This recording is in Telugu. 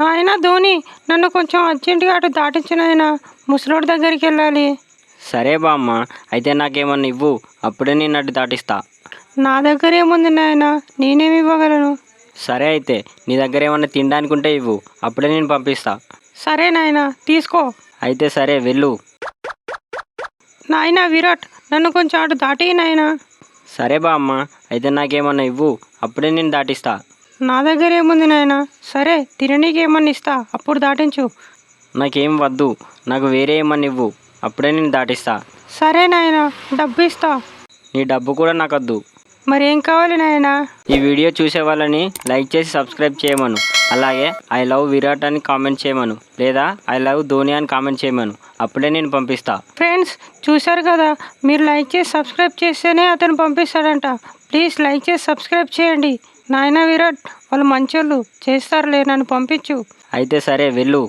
నాయన ధోని నన్ను కొంచెం అర్జెంటుగా అటు దాటించు నాయన ముసలోడి దగ్గరికి వెళ్ళాలి. సరే బామ్మ అయితే నాకేమన్నా ఇవ్వు అప్పుడే నేను అటు దాటిస్తా. నా దగ్గర ఏముంది నాయన? నేనేమి ఇవ్వగలను? సరే అయితే నీ దగ్గర ఏమన్నా తినడానికి ఉంటే ఇవ్వు అప్పుడే నేను పంపిస్తా. సరే నాయన తీసుకో. అయితే సరే వెళ్ళు. నాయన విరాట్ నన్ను కొంచెం అటు దాటి నాయన. సరే బామ్మ అయితే నాకేమన్నా ఇవ్వు అప్పుడే నేను దాటిస్తా. నా దగ్గర ఏముంది నాయన? సరే తిననీకి ఏమన్నా ఇస్తా. అప్పుడు దాటించు. నాకేం వద్దు. నాకు వేరే ఏమన్నా ఇవ్వు. అప్పుడే నేను దాటిస్తా. సరే నాయన డబ్బు ఇస్తా. నీ డబ్బు కూడా నాకు వద్దు మరేం కావాలి నాయన? ఈ వీడియో చూసే వాళ్ళని లైక్ చేసి సబ్స్క్రైబ్ చేయమను. అలాగే ఐ లవ్ విరాట్ అని కామెంట్ చేయమను. లేదా ఐ లవ్ ధోని అని కామెంట్ చేయమను. అప్పుడే నేను పంపిస్తా. ఫ్రెండ్స్ చూశారు కదా? మీరు లైక్ చేసి సబ్స్క్రైబ్ చేస్తేనే అతను పంపిస్తాడంట. ప్లీజ్ లైక్ చేసి సబ్స్క్రైబ్ చేయండి. నాయన విరాట్ వాళ్ళు మంచోళ్ళు చేస్తారులే నన్ను పంపించు. అయితే సరే వెళ్ళు.